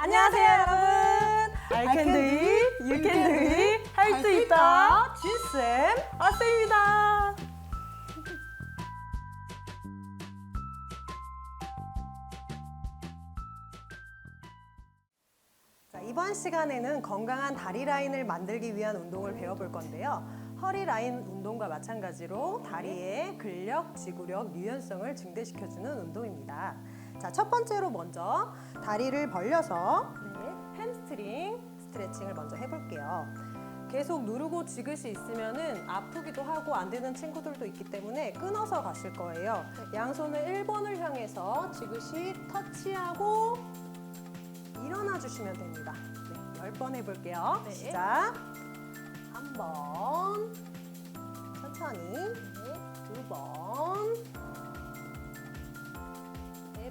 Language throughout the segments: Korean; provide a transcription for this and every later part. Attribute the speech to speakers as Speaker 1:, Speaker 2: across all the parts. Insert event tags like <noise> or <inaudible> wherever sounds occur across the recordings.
Speaker 1: 안녕하세요 여러분. I can do it, you can do it, 할수 있다. 진쌤, 아쌤입니다. 자, 이번 시간에는 건강한 다리 라인을 만들기 위한 운동을 배워볼 건데요. 허리 라인 운동과 마찬가지로 다리의 근력, 지구력, 유연성을 증대시켜주는 운동입니다. 자, 첫 번째로 먼저 다리를 벌려서 네, 햄스트링 스트레칭을 먼저 해볼게요. 계속 누르고 지그시 있으면은 아프기도 하고 안 되는 친구들도 있기 때문에 끊어서 가실 거예요. 양손을 1번을 향해서 지그시 터치하고 일어나 주시면 됩니다. 네, 10번 해볼게요.
Speaker 2: 네.
Speaker 1: 시작. 한 번. 천천히. 네, 두 번.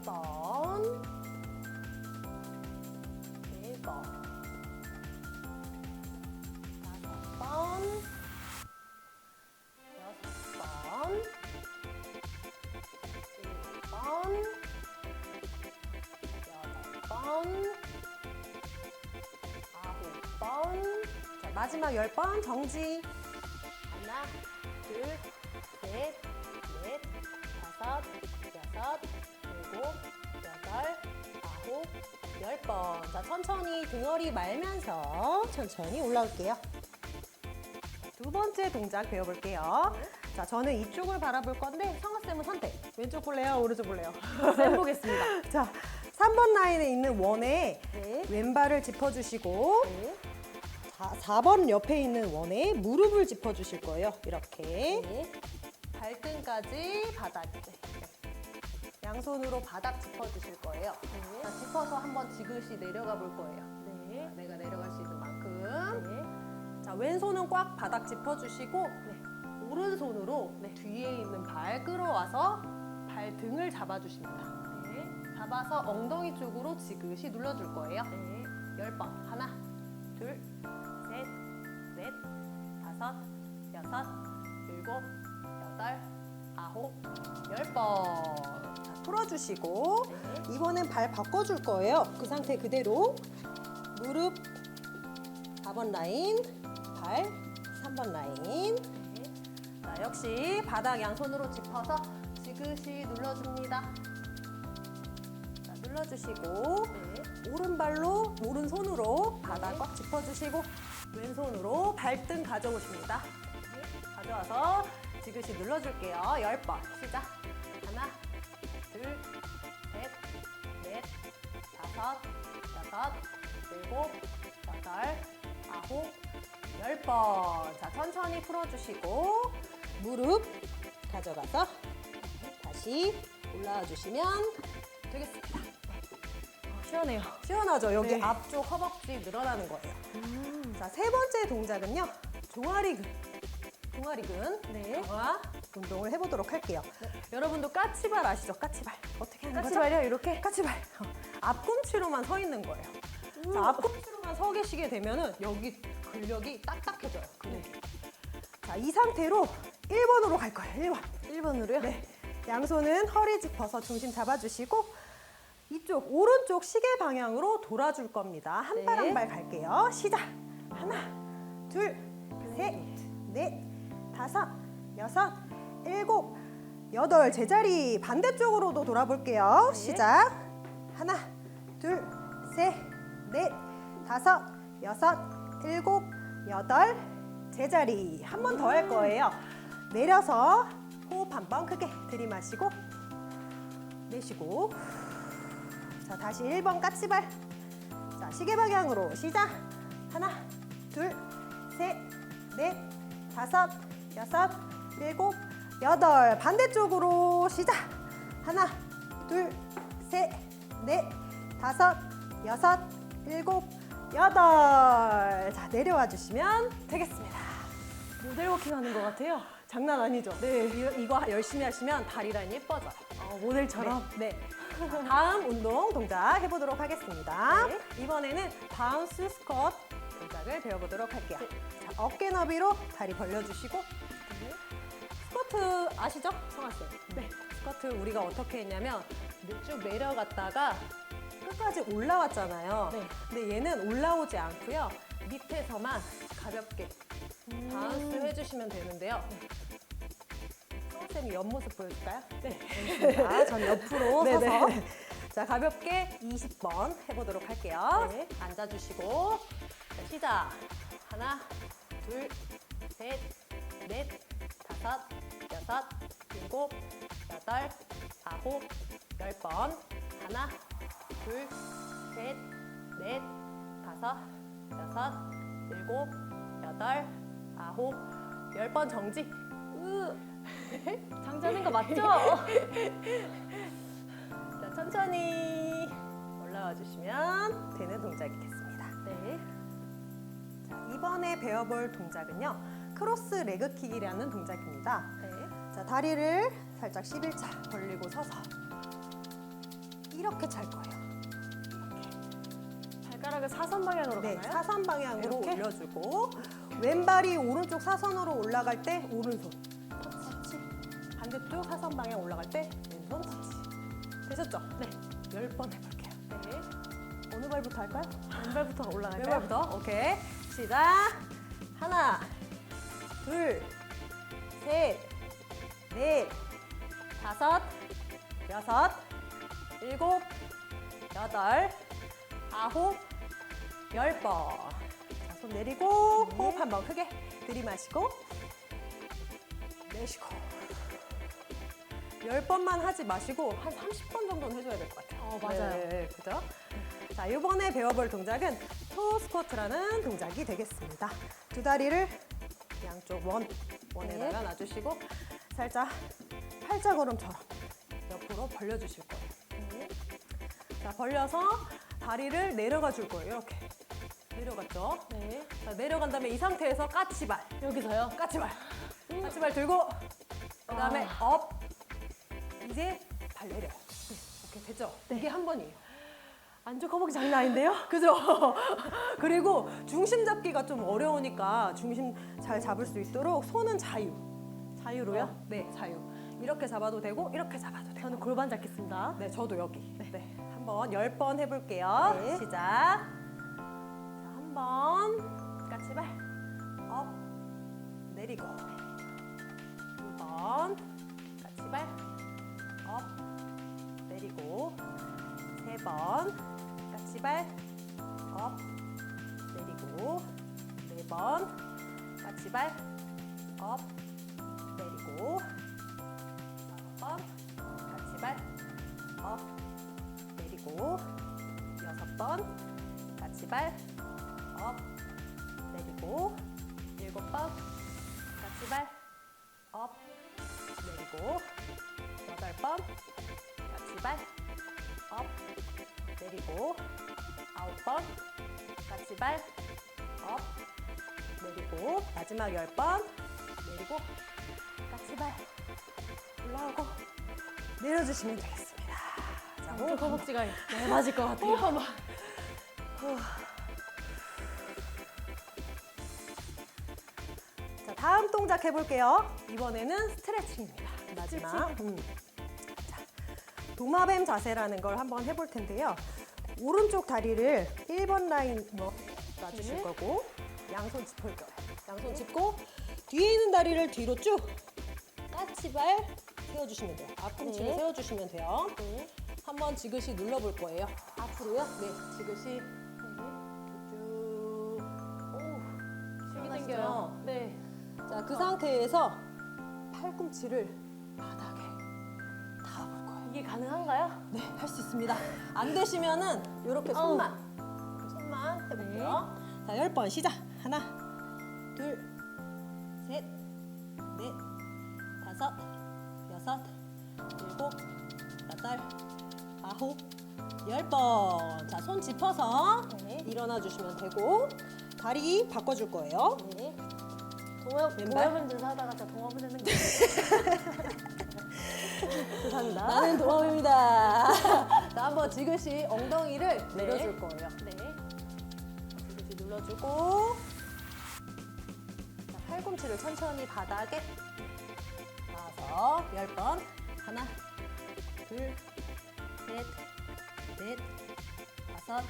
Speaker 1: 네 번. 네 번. 다섯 번. 여섯 번. 일곱 번. 여덟 번. 아홉 번. 자, 마지막 열 번 정지. 10번. 자, 천천히 등허리 말면서 천천히 올라올게요. 두 번째 동작 배워볼게요. 자, 저는 이쪽을 바라볼 건데 성아쌤은 선택. 왼쪽 볼래요? 오른쪽 볼래요?
Speaker 2: 쌤 보겠습니다. <laughs>
Speaker 1: 자, 3번 라인에 있는 원에
Speaker 2: 네.
Speaker 1: 왼발을 짚어주시고
Speaker 2: 네.
Speaker 1: 4, 번 옆에 있는 원에 무릎을 짚어주실 거예요. 이렇게.
Speaker 2: 네.
Speaker 1: 발등까지 바닥에. 양손으로 바닥 짚어주실 거예요.
Speaker 2: 네.
Speaker 1: 자, 짚어서 한번 지그시 내려가 볼 거예요.
Speaker 2: 네.
Speaker 1: 내가 내려갈 수 있는 만큼.
Speaker 2: 네.
Speaker 1: 자, 왼손은 꽉 바닥 짚어주시고 오른손으로 뒤에 있는 발 끌어와서 발등을 잡아주십니다.
Speaker 2: 네.
Speaker 1: 잡아서 엉덩이 쪽으로 지그시 눌러줄 거예요.
Speaker 2: 네.
Speaker 1: 열 번 하나, 둘, 셋, 넷, 다섯, 여섯, 일곱, 여덟, 아홉, 열 번. 자, 풀어주시고
Speaker 2: 네.
Speaker 1: 이번엔 발 바꿔줄 거예요. 그 상태 그대로 무릎 4번 라인, 발 3번 라인. 자, 역시 바닥 양손으로 짚어서 지그시 눌러줍니다. 자, 눌러주시고
Speaker 2: 네.
Speaker 1: 오른발로 오른손으로 바닥 꽉 짚어주시고 왼손으로 발등 가져오십니다. 가져와서 지그시 눌러줄게요. 10번 시작. 하나, 둘, 셋, 넷, 다섯, 여섯, 일곱, 여덟, 아홉, 열 번. 자, 천천히 풀어주시고 무릎 가져가서 다시 올라와 주시면 되겠습니다.
Speaker 2: 시원해요.
Speaker 1: 시원하죠? 여기
Speaker 2: 네.
Speaker 1: 앞쪽 허벅지 늘어나는 거예요. 자, 세 번째 동작은요. 종아리근. 종아리근.
Speaker 2: 네.
Speaker 1: 강화 운동을 해보도록 할게요. 여러분도 까치발 아시죠? 까치발. 어떻게 하는 거죠?
Speaker 2: 까치발이요? 이렇게?
Speaker 1: 까치발. 어, <laughs> 앞꿈치로만 서 있는 거예요. 자, 앞꿈치로만 서 계시게 되면은 여기 근력이 딱딱해져요. 근육이. 자, 이 상태로 1번으로 갈 거예요. 1번.
Speaker 2: 1번으로요?
Speaker 1: 네. 양손은 허리 짚어서 중심 잡아주시고 이쪽 오른쪽 시계 방향으로 돌아줄 겁니다. 한 발한
Speaker 2: 네.
Speaker 1: 발 갈게요. 시작. 하나, 둘, 셋, 넷, 다섯, 여섯, 일곱, 여덟. 제자리 반대쪽으로도 돌아볼게요.
Speaker 2: 네.
Speaker 1: 시작. 하나, 둘, 셋, 넷, 다섯, 여섯, 일곱, 여덟. 제자리 한 번 더 할 거예요. 내려서 호흡 한 번 크게 들이마시고 내쉬고 자 다시 1번 까치발 자 시계 방향으로 시작 하나 둘 셋 넷 다섯 여섯 일곱 여덟 반대쪽으로 시작 하나 둘셋넷 다섯 여섯 일곱 여덟 자 내려와 주시면 되겠습니다.
Speaker 2: 모델 워킹 하는 것 같아요.
Speaker 1: 장난 아니죠? 네. 이, 이거 열심히 하시면 다리 라인 예뻐져요.
Speaker 2: 어, 모델처럼.
Speaker 1: 네. 네. 자, 다음 운동 동작 해보도록 하겠습니다.
Speaker 2: 네.
Speaker 1: 이번에는 바운스 스쿼트 동작을 배워보도록 할게요. 자, 어깨 너비로 다리 벌려주시고 스쿼트 아시죠? 성아 씨. 네. 스쿼트 우리가 어떻게 했냐면 쭉 내려갔다가 끝까지 올라왔잖아요.
Speaker 2: 네.
Speaker 1: 근데 얘는 올라오지 않고요. 밑에서만 가볍게
Speaker 2: 음.
Speaker 1: 바운스 해주시면 되는데요. 선생님이 옆모습 보여줄까요?
Speaker 2: 네.
Speaker 1: 자, <laughs> 전 옆으로
Speaker 2: 네,
Speaker 1: 서서
Speaker 2: 네. <laughs>
Speaker 1: 자 가볍게 20번 해보도록 할게요.
Speaker 2: 네.
Speaker 1: 앉아주시고 자, 시작. 하나, 둘, 셋, 넷, 다섯, 여섯, 일곱, 여덟, 아홉, 열 번. 하나, 둘, 셋, 넷, 다섯, 여섯, 일곱, 여덟, 아홉, 열 번 정지. 으. <laughs>
Speaker 2: 장자는 거 맞죠? <laughs>
Speaker 1: 자, 천천히 올라와 주시면 되는 동작이겠습니다.
Speaker 2: 네.
Speaker 1: 자, 이번에 배워볼 동작은요. 크로스 레그킥이라는 동작입니다.
Speaker 2: 네.
Speaker 1: 자, 다리를 살짝 11자 벌리고 서서 이렇게 찰 거예요.
Speaker 2: 발가락을 사선 방향으로
Speaker 1: 네,
Speaker 2: 가나요?
Speaker 1: 사선 방향으로
Speaker 2: 이렇게?
Speaker 1: 올려주고 왼발이 오른쪽 사선으로 올라갈 때 오른손 터치. 반대쪽 사선 방향 올라갈 때 왼손 터치. 되셨죠?
Speaker 2: 네.
Speaker 1: 10번 해볼게요.
Speaker 2: 네.
Speaker 1: 어느 발부터 할까요?
Speaker 2: 왼발부터 올라갈까요?
Speaker 1: 왼발부터 오케이 시작 하나 둘 셋 넷 다섯 여섯 일곱 여덟 아홉 열번손 내리고
Speaker 2: 네.
Speaker 1: 호흡 한번 크게 들이마시고 내쉬고 열 번만 하지 마시고 한 30번 정도는 해줘야 될 것 같아요.
Speaker 2: 어, 맞아요.
Speaker 1: 네, 그죠? 자, 이번에 배워볼 동작은 토 스쿼트라는 동작이 되겠습니다. 두 다리를 양쪽 원, 원에다가
Speaker 2: 네.
Speaker 1: 놔주시고 살짝 팔자 걸음처럼 옆으로 벌려주실 거예요.
Speaker 2: 네.
Speaker 1: 자, 벌려서 다리를 내려가 줄 거예요. 이렇게. 내려갔죠?
Speaker 2: 네.
Speaker 1: 자, 내려간 다음에 이 상태에서 까치발.
Speaker 2: 여기서요?
Speaker 1: 까치발. 까치발 들고 그 다음에
Speaker 2: 아.
Speaker 1: 업. 이제 발 내려. 오케이 됐죠? 이게 한 번이에요.
Speaker 2: 안쪽 허벅지 장난 아닌데요? <laughs>
Speaker 1: 그죠? 그리고 중심 잡기가 좀 어려우니까 중심 잘 잡을 수 있도록 손은 자유.
Speaker 2: 자유로요?
Speaker 1: 어, 네, 자유. 이렇게 잡아도 되고 이렇게 잡아도 되고.
Speaker 2: 저는 골반 잡겠습니다.
Speaker 1: 네, 저도 여기. 네. 한번 열 번 해볼게요.
Speaker 2: 네.
Speaker 1: 시작. 자, 한 번. 까치발. 업. 내리고. 두 번. 까치발. 업. 내리고. 세 번. 까치발. 업. 내리고. 네 번. 까치발. 업. 다섯 번. 까치발. 업. 내리고 여섯 번 까치발 업 내리고 일곱 번 까치발 업 내리고 여덟 번 까치발 업 내리고 아홉 번 까치발 업 내리고 마지막 열 번 내리고 까치발 올라오고 내려주시면 되겠습니다. 자, 호흡
Speaker 2: 안쪽 허벅지가 네, 맞을 것 같아요.
Speaker 1: 호흡 한번. 자, 다음 동작 해볼게요. 이번에는 스트레칭입니다. 마지막. 음. 자, 도마뱀 자세라는 걸 한번 해볼 텐데요. 오른쪽 다리를 1번 라인으로 놔주실
Speaker 2: 네.
Speaker 1: 거고, 양손 짚을 거예요. 양손 짚고, 뒤에 있는 다리를 뒤로 쭉 까치발 세워주시면 돼요. 앞꿈치를
Speaker 2: 네.
Speaker 1: 세워주시면 돼요.
Speaker 2: 네.
Speaker 1: 한번 지그시 눌러볼 거예요. 앞으로요? 네, 지그시 쭉. 오, 힘이
Speaker 2: 시원하시죠?
Speaker 1: 생겨요.
Speaker 2: 네.
Speaker 1: 자, 그 상태에서 팔꿈치를 바닥에 닿아볼 거예요.
Speaker 2: 이게 가능한가요?
Speaker 1: 네, 할 수 있습니다. 안 되시면은 이렇게 손만, 손만 해볼게요. 자, 열 번 시작. 하나, 둘, 셋, 넷, 다섯, 여섯, 일곱, 여덟, 아홉, 열 번. 자, 손 짚어서
Speaker 2: 네.
Speaker 1: 일어나 주시면 되고 다리 바꿔줄 거예요.
Speaker 2: 네. 동업,
Speaker 1: 왼발?
Speaker 2: 동업운전 하다가 저 동업은 되는 거 죄송합니다.
Speaker 1: 나는 도움입니다. <laughs> 자, 한번 지그시 엉덩이를
Speaker 2: 네.
Speaker 1: 내려줄 거예요.
Speaker 2: 네.
Speaker 1: 지그시 눌러주고 자, 팔꿈치를 천천히 바닥에 놔서 열 번. 하나, 둘, 셋, 넷, 다섯,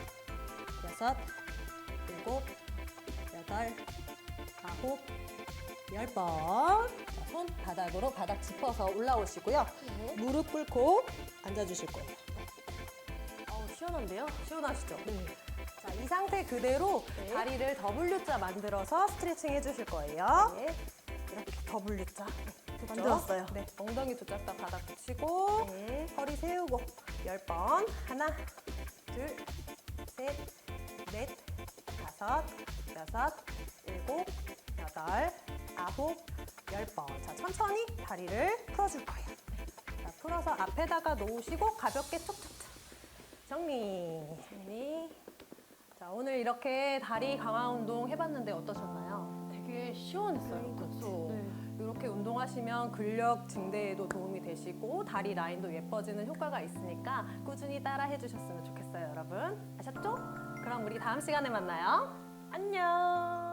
Speaker 1: 여섯, 일곱, 여덟, 아홉, 열 번. 자, 손 바닥으로 바닥 짚어서 올라오시고요.
Speaker 2: 네.
Speaker 1: 무릎 꿇고 앉아주실 거예요.
Speaker 2: 어우, 시원한데요?
Speaker 1: 시원하시죠? 자, 이 상태 그대로
Speaker 2: 네.
Speaker 1: 다리를 W자 만들어서 스트레칭 해주실 거예요.
Speaker 2: 네.
Speaker 1: 이렇게 W자.
Speaker 2: 만들었어요.
Speaker 1: 네, 엉덩이 두 짝 다 바닥 붙이고
Speaker 2: 네.
Speaker 1: 허리 세우고 열 번. 하나, 둘, 셋, 넷, 다섯, 여섯, 일곱, 여덟, 아홉, 열 번. 자, 천천히 다리를 풀어줄 거예요. 자, 풀어서 앞에다가 놓으시고 가볍게 툭툭툭. 정리.
Speaker 2: 정리.
Speaker 1: 자, 오늘 이렇게 다리 강화 운동 해봤는데 어떠셨나요?
Speaker 2: 되게 시원했어요.
Speaker 1: 이렇게 운동하시면 근력 증대에도 도움이 되시고 다리 라인도 예뻐지는 효과가 있으니까 꾸준히 따라 해주셨으면 좋겠어요, 여러분. 아셨죠? 그럼 우리 다음 시간에 만나요.
Speaker 2: 안녕.